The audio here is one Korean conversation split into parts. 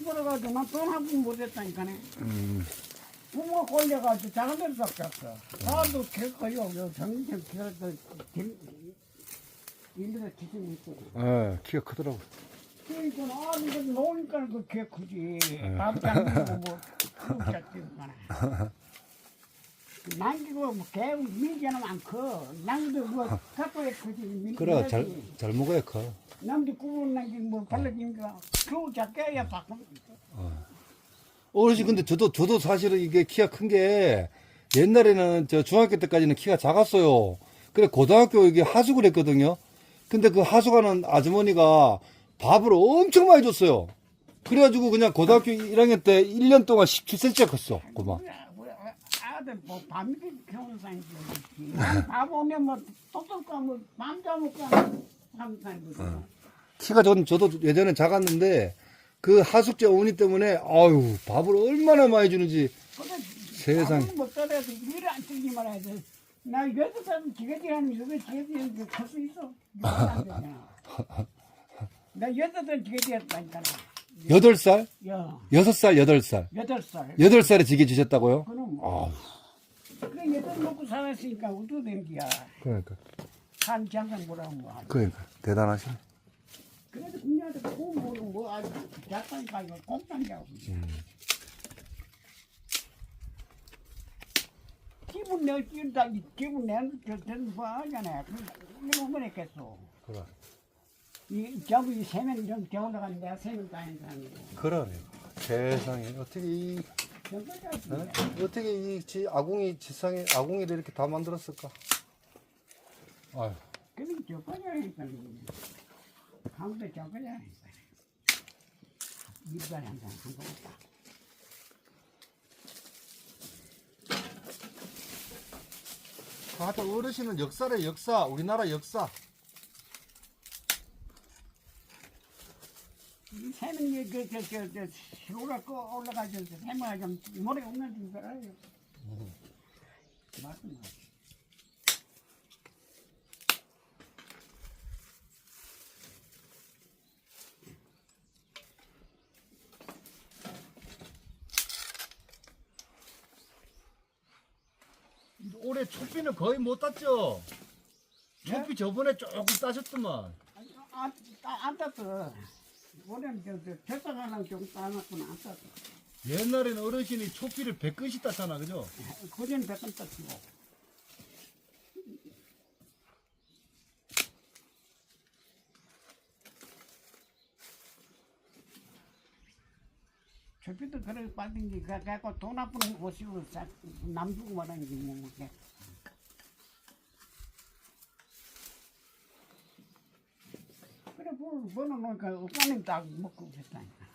하숙 들어가지고 난돈 한 푼 못했다니까네. 음, 부모 걸려가지고 작은 데로 닦았어. 나도 개커요. 요 정신 기어서 일들에 기준이 있어. 예, 키가 크더라고. 그러니까 아 이거 놓으니까 그개 크지. 밥도 안 먹고 뭐 그렇게 뛰어가네. 남기고 뭐개 민기는 많고 남기도 뭐 갖고야 크지. 민기 그래, 잘. 잘 먹어야 커. 남도 구분 남기 뭐 발라지니까 그거 작게야 바꿔. 어르신, 근데 저도, 저도 사실은 이게 키가 큰 게, 옛날에는 저 중학교 때까지는 키가 작았어요. 그래, 고등학교 이게 하숙을 했거든요. 근데 그 하숙하는 아주머니가 밥을 엄청 많이 줬어요. 그래가지고 그냥 고등학교 1학년 때 1년 동안 17cm가 컸어. 고마. 아들 뭐 밤이 경상이지. 밥 오면 뭐뭐 밤잠못 가는 경상이거든. 키가 전, 저도 예전에 작았는데, 그 하숙제 어머니 때문에, 아유, 밥을 얼마나 많이 주는지. 세상. 못 따라서 일을 안 뜨기 말아야 돼. 나 여덟 살은 지게질하는 이거 지게질 할수 있어. 나 여덟 살 지게질했다니까. 여덟 살 야, 여섯 살 여덟 살 여덟 살. 여덟 살에 지게 주셨다고요? 그럼 아우, 그 여덟 먹고 살았으니까 어떻게 된 거야. 그러니까. 한 장관 뭐라고 뭐. 그러니까. 대단하시네. 그래도 그녀한테 공부는 뭐 아주 작다니까 이거 공단이라고. 기분 내 기분다 기분 내는 저는 뭐 하잖아요. 이거 뭐 했겠어. 그래. 이 저기 이 세면 좀 겨울나가는 내가 세면 다니는 사람이고. 그러네. 세상에. 어떻게 이, 어? 어떻게 이 지, 아궁이, 지상에 아궁이를 이렇게 다 만들었을까? 아유. 그게 저거냐니까. 가운데 저거냐니까. 이빨 한장 한거 없다. 하여튼 어르신은 역사래, 역사. 우리나라 역사. 이 새는 그저저저 시골에 그 올라가서 새마가 좀 모래 없는 줄 알아요. 맞습니다. 올해 초피는 거의 못 땄죠? 예? 초피 저번에 조금 따셨더만. 안, 안, 안 땄어. 올해는 저, 저, 결사가랑 좀 따놨구나, 안 땄어. 옛날에는 어르신이 초피를 100근씩 땄잖아, 그죠? 그전 백건 땄고. 저피도 그래 빠진 게 가- 갖고 돈 아픈 곳으로 싹 남주고 말하는 게 뭐, 그게. 그래, 뭐, 번호놓으니까 억간님 딱 먹고 그랬다니까.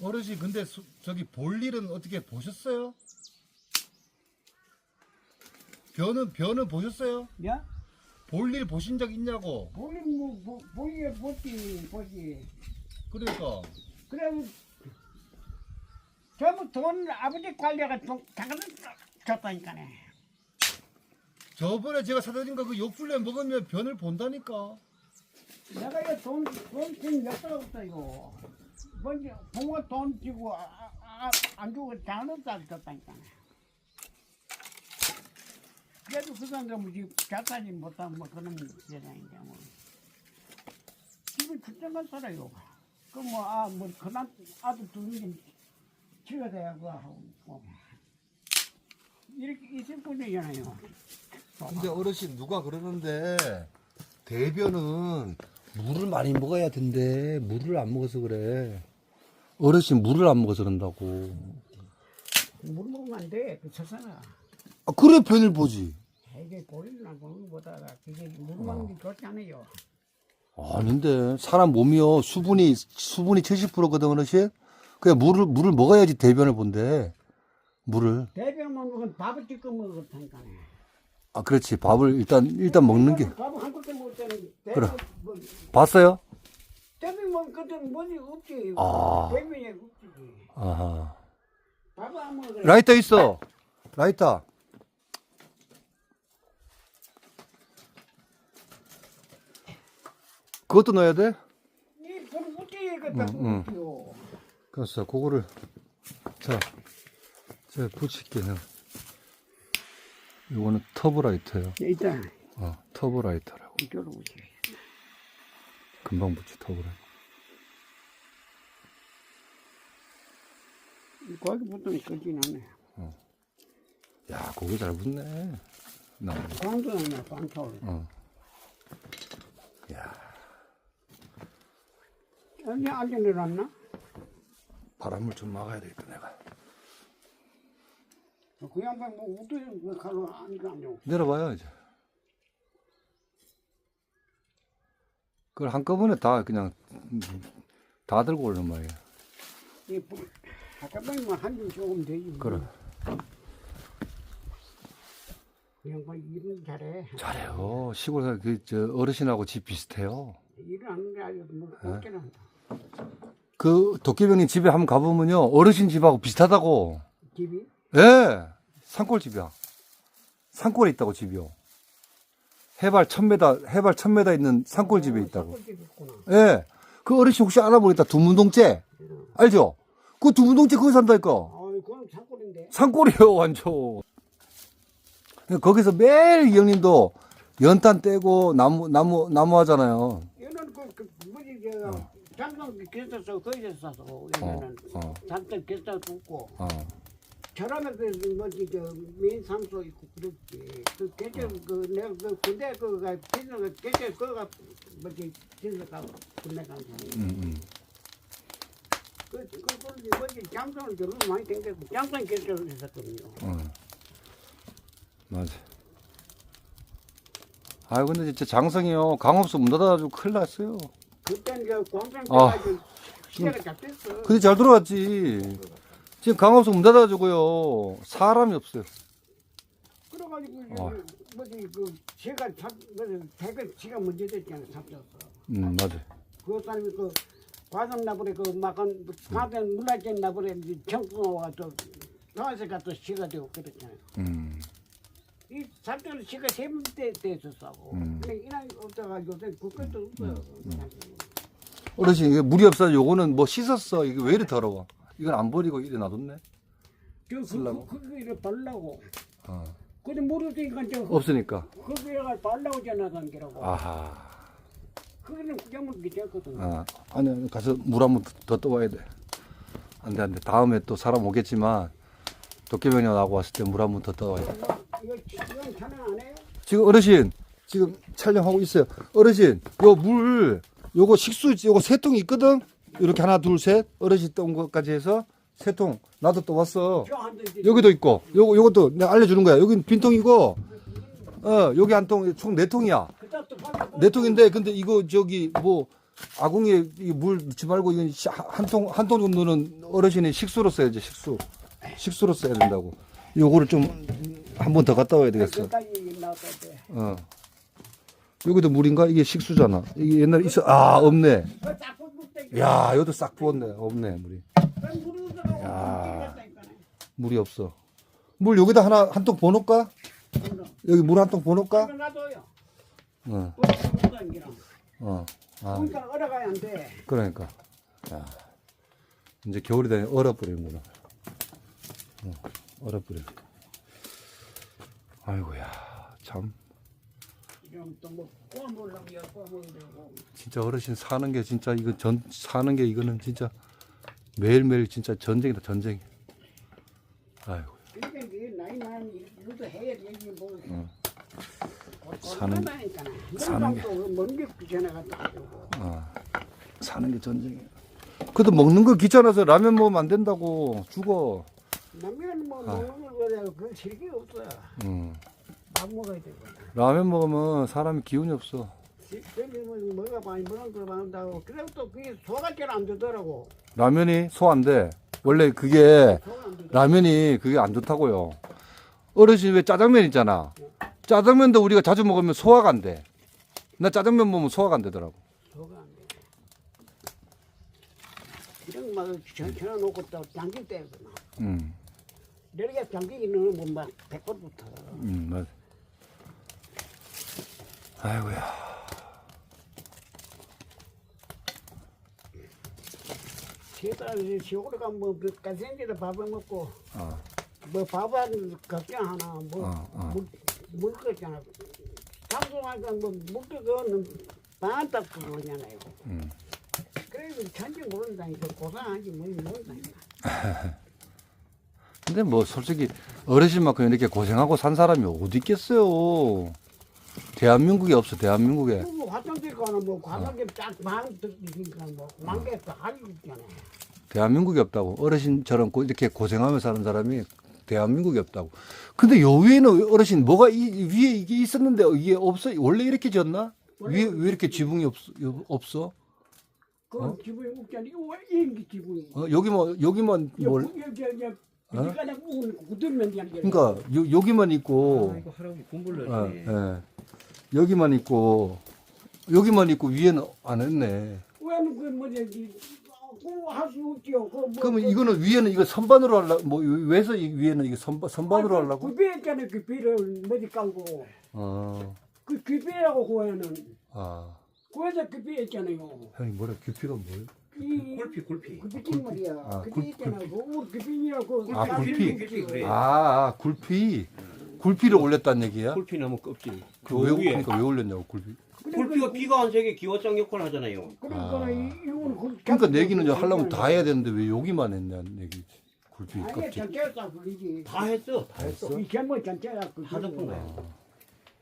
어르신, 근데 수- 저기 볼 일은 어떻게 보셨어요? 변은, 변은 보셨어요? 야? 볼 일 보신 적 있냐고. 보긴 뭐, 보, 보기에 보지, 보지. 그러니까. 그래, 전부 돈, 아버지 관리가 돈, 당근 줬다니까네. 저번에 제가 사드린 거 그 욕술래 먹으면 변을 본다니까. 내가 이거 돈, 돈 지금 몇달 없어, 이거. 뭔지, 부모 돈 주고, 아, 아, 아, 안 주고, 당근 쌀 줬다니까네. 그래도 그 사람들 뭐, 지금 잘 살지 못하면 뭐 그런 세상인데, 뭐. 집에 그때만 살아요. 그 뭐, 아, 뭐, 그난 아들 둘이 치워야 되고 하고, 뭐. 이렇게 있을 뿐이잖아요. 근데 어르신 누가 그러는데 대변은 물을 많이 먹어야 된대. 물을 안 먹어서 그래. 어르신 물을 안 먹어서 그런다고. 물 먹으면 안 돼, 그 세상아. 아, 그래 변을 보지. 이게 보이나 보는 것보다가 그게 물 먹는 게 좋지 않아요. 아닌데 사람 몸이요 수분이 수분이 70%거든 어르신. 그냥 물을 물을 먹어야지 대변을 본대. 물을. 대변 먹으면 밥을 찍고 먹었다니까. 아 그렇지 밥을 일단 일단 먹는 게 밥을 한 그릇 먹을 때는 그래. 뭐, 봤어요? 대변 먹을 그때는 뭐지 없지. 아. 대변이 없지. 아하. 밥을 안 먹어. 라이터 있어. 라이터. 그것도 넣어야 돼? 이불 없지 그때 응, 응. 없지요. 그래서 그거를 자, 제가 붙일게요. 이거는 터보라이터예요. 일단 어, 터보라이터라고. 이쪽으로 오지. 금방 붙여 터보라이터. 거기 붙으면 끄진 않네. 야, 고기 잘 붙네. 나, 광도 아니야, 광토를. 어. 야, 언제 앉아 내려왔나? 바람을 좀 막아야 되겠다 내가. 그 양반 뭐 우도 그 가로 앉아 앉아. 내려봐요 이제. 그걸 한꺼번에 다 그냥 다 들고 오는 말이야. 이 뭐, 잠깐만만 한줄 조금 되지. 뭐. 그래. 그 양반 일은 잘해. 잘해요. 시골 사 그저 어르신하고 집 비슷해요. 일을 하는데 아주 뭐 꼴찌를 한다. 그 도깨비님 집에 한번 가보면요 어르신 집하고 비슷하다고. 집이? 예, 산골 집이야. 산골에 있다고 집이요. 해발 1000m, 해발 1000m 있는 산골 집에 있다고. 예. 그 어르신 혹시 알아보겠다. 두문동째. 알죠? 그 두문동째 거기 산다니까. 아, 그건 산골인데. 산골이에요, 완전. 거기서 매일 이 형님도 연탄 떼고 나무, 나무, 나무 하잖아요. 얘는 그, 그 뭐지 저 장성 기사서 거기서 사서 어, 얘는 어, 기사 붙고 어. 저러면 그 뭐지 저 민상소 있고 그렇지. 그 계절 그 내가 그 군대 그가 비는 그 계절 그가 뭐지 진서가 군대 간 사람. 음, 음. 그, 그, 그, 뭐지, 장성을 저로 많이 댕겼고, 장성 결정을 했었거든요. 어. 맞아. 아 근데 진짜 장성이요. 강업소 문 닫아가지고 큰일 났어요. 그때는 저 광산 아. 때가지고 시대가 잡혔어. 근데 잘 들어왔지. 지금 강업소 문 닫아가지고요. 사람이 없어요. 그래가지고, 어. 저, 뭐지, 그, 제가 잡, 뭐지, 대가 지가 먼저 됐잖아, 잡혔어. 음, 맞아. 그 사람이 그, 과선 나버려, 그, 막은, 가든 물라진 나버려, 청풍호가 또, 나와서 가 또 시가 되고 그랬잖아요. 음. 이 잡혀는 시가 세번때 됐었어. 음. 근데 이날 없다가 요새 그것도 없어요. 어르신 이게 물이 없어. 요거는 뭐 씻었어. 이게 왜 이리 더러워? 이건 안 버리고 이래 놔뒀네. 저, 그? 그, 그, 이래 발라고. 어. 근데 모르니까 저, 없으니까. 거기에가 발라고 전화간 게라고. 아하. 거기는 구경을 괜찮거든. 아, 아니, 아니, 가서 물 한 번 더 떠와야 돼. 안 돼, 안 돼. 다음에 또 사람 오겠지만, 도깨비님 나고 왔을 때 물 한 번 더 떠와야 돼. 이거, 이건 촬영 안 해요? 지금 어르신, 지금 촬영하고 있어요. 어르신, 요 물, 요거 식수, 요거 세 통이 있거든? 이렇게 하나, 둘, 셋. 어르신 떤 것까지 해서 세 통. 나도 또 왔어. 여기도 있고, 요거, 요것도 내가 알려주는 거야. 여긴 빈통이고, 어, 여기 한 통, 총 네 통이야. 네 통인데 근데 이거 저기 뭐 아궁이에 이물 넣지 말고 이건 한통 한 통 정도는 어르신이 식수로 써야지 식수 식수로 써야 된다고 요거를 좀 한 번 더 갔다 와야 되겠어 때. 어 여기도 물인가 이게 식수잖아 이게 옛날에 있어 아 없네 묻대. 야 여기도 싹 부었네 없네 물이 야. 물이 없어 물 여기다 하나 한 통 보놓을까. 여기 물 한 통 보놓을까 놔둬요. 묻어있기랑. 어. 아 그러니까 얼어가야 안 돼. 그러니까. 야, 이제 겨울이 되니 얼어버리는구나. 어, 얼어버려. 아이고야, 참. 또뭐 되고. 진짜 어르신 사는 게 진짜 이거 전, 사는 게 이거는 진짜 매일매일 진짜 전쟁이다, 전쟁. 아이고, 그러니까 이게 나이 많은 일도 해야 되지 뭐. 응. 사는 사는 사는 게- 게 갔다 어, 사는 게 전쟁이야. 그래도 먹는 거 귀찮아서 라면 먹으면 안 된다고 죽어. 남면 뭐 아. 먹는 거야 그 실기 없어 응. 밥 먹어야 되고 라면 먹으면 사람이 기운이 없어. 실기면 뭐가 많이 먹는 걸 먹는다고 그래도 또 그게 소가 잘안 되더라고 라면이 소 안 돼. 원래 그게 소가 안 되더라고 라면이 그게 안 좋다고요. 어르신 왜 짜장면 있잖아. 짜장면도 우리가 자주 먹으면 소화가 안 돼. 나 짜장면 먹으면 소화가 안 되더라고. 소가 안 돼. 이런 막 전혀 놓고 또 잠길 때거든 음, 내가 잠기기 넣으면 막 백골부터 음, 맞아. 아이고야. 시골에 가면 그 가생지로 밥을 먹고 어. 뭐 밥은 걱정하나 뭐 어, 어. 물, 물 거잖아. 방송하니까 뭐 물도 그거는 반딱 그거잖아요. 음. 그래서 천지 모른다니까 고생하지 뭐 모른다니까. 근데 뭐 솔직히 어르신만큼 이렇게 고생하고 산 사람이 어디 있겠어요. 대한민국에 없어 대한민국에. 뭐 화장실 가는 뭐 딱만 뭐 있잖아. 대한민국이 없다고 어르신처럼 고- 이렇게 고생하며 사는 사람이 대한민국이 없다고. 근데 요 위에는 어르신 뭐가 이 이 위에 이게 있었는데 이게 없어? 원래 이렇게 지었나? 위에 왜 이렇게 지붕이 없, 없어? 그 기분이 웃잖아. 이거 왜 인기 기분이. 어, 여기만 여기만 뭘? 여기 여기 그냥 굳으면 그냥. 그러니까 요, 여기만 있고 아, 이거 할아버지 공부를 어, 하시네. 예. 여기만 있고 여기만 있고 위에는 안 했네. 왜는 그 뭐지 그할수 없죠. 그 뭐, 그러면 그 이거는 위에는 이거 선반으로 하려 뭐 왜서 이 위에는 이게 선반 선반으로 하려고? 그 비했잖아 그 비를 뭐지 깔고 어. 그 귀비라고 그거는 아. 그래서 그 비했잖아요. 형님 뭐래 규피가 뭐예요? 이 골피 골피. 그 비친 말이야. 아, 그 굴- 비했잖아. 그 우리 그 비니라고. 아, 굴피. 굴피. 아, 아 굴피. 굴피를 올렸다는 얘기야? 골피 나무 껍질. 그 왜, 그 위에. 그러니까 왜 올렸냐고 굴피. 골피가 비가 안 세게 기와장 역할을 하잖아요. 그러니까 아. 이- 그 그러니까 내기는 이제 하려면 다 해야 되는데 왜 여기만 했냐는 얘기지. 굴피 아니 껍질. 전체가 그러지. 다 했어. 다 했어. 이 전부 전체가 그다 덮은 거야.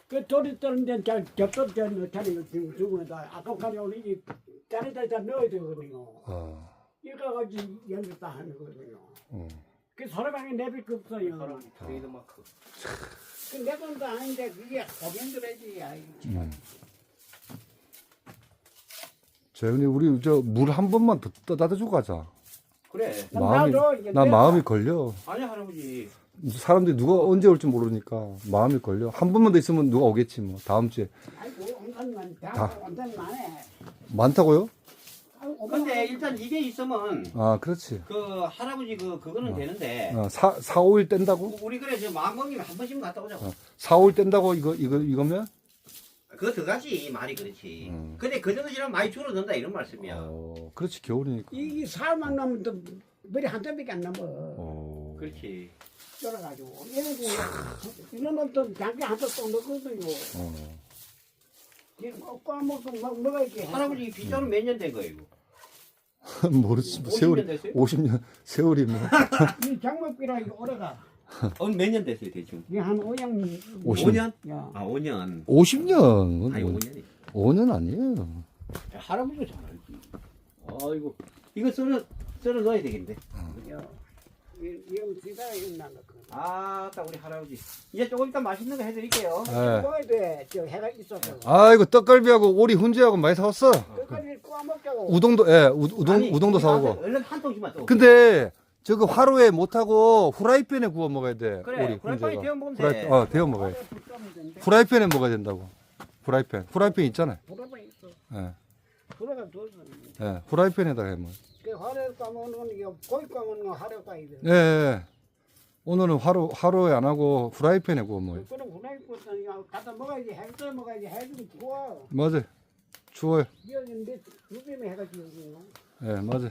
그 돌이 떠는데 저 접점 저 넣잖아요. 지금 죽으다 아까까지 오늘 이 자리다 다 넣어야 되거든요. 어. 이거 가지고 연습 다 하는 거거든요. 어. 그 서로방에 내비 그 없어요. 할아버지 트레이드 마크. 그 내 돈도 아닌데 그게 호변들어야지. 아이. 음. 재훈이 우리 저 물 한 번만 더 떠다 주고 가자. 그래. 마음이 나도 이제 나 내가- 마음이 걸려. 아니 할아버지. 사람들이 누가 언제 올지 모르니까 마음이 걸려. 한 번만 더 있으면 누가 오겠지 뭐. 다음 주에 아이고 온산만 다. 다 온산만 해. 많다고요? 근데 일단 이게 있으면 아, 그렇지. 그 할아버지 그 그거는 되는데 어, 4, 4, 5일 뗀다고? 우리 그래 저 마음먹이면 한 번씩 갔다 오자고. 어. 4, 5일 뗀다고 이거 이거 이거면? 그거 들어가지 말이 그렇지. 음. 근데 그 정도 지나면 많이 줄어든다 이런 말씀이야. 어, 그렇지 겨울이니까. 이 살만 나면 또 머리 한 점밖에 안 남아. 어. 그렇지. 쫄아가지고 얘는 이놈은 또 장기 한턱또 넣거든요. 어. 지금 까먹고 막 먹어야지. 할아버지 빗자루 몇년 된 거예요? 모르지. 50년 세월이 됐어요? 50년 세월이 뭐. 이 장목비라 이거 오래가. 어, 몇년 됐어요 대충? 이한 5년. 50. 5년? 야. 아 5년. 50년. 아니 5년이. 5년 아니에요. 할아버지가 잘 알지. 아이고 이거 썰어 썰어 넣어야 되겠는데. 야. 이- 이거 기다려 있나 그. 아딱 우리 할아버지. 이제 조금 이따 맛있는 거 해드릴게요. 예. 돼. 저 해가 있어서. 아이고 떡갈비하고 오리 훈제하고 많이 사왔어. 끝까지 꼬아 먹자고. 우동도 예 우, 우동 아니, 우동도 우리 사오고. 나한테 얼른 한 통씩만 또. 근데 저거 화로에 못 하고 후라이팬에 구워 먹어야 돼. 그래, 오리 후라이팬에 훈제가. 데워 먹으면 돼. 후라이팬, 어 데워 먹어야 돼. 후라이팬에 먹어야 된다고. 후라이팬. 후라이팬 있잖아요. 불어봐 있어. 예. 불어가 둬서. 예. 후라이팬에다가 해 먹어. 그 화를 까먹는 건 이거 고기 까먹는 거 하려 까야 돼. 예, 예. 오늘은 화로 화로에 안 하고 후라이팬에 구워 먹어요. 그럼 후라이 꽂다 갖다 먹어야지 해서 먹어야지 해주면 좋아. 맞아. 추워요. 여기 내 두배면 해가지고. 예, 맞아.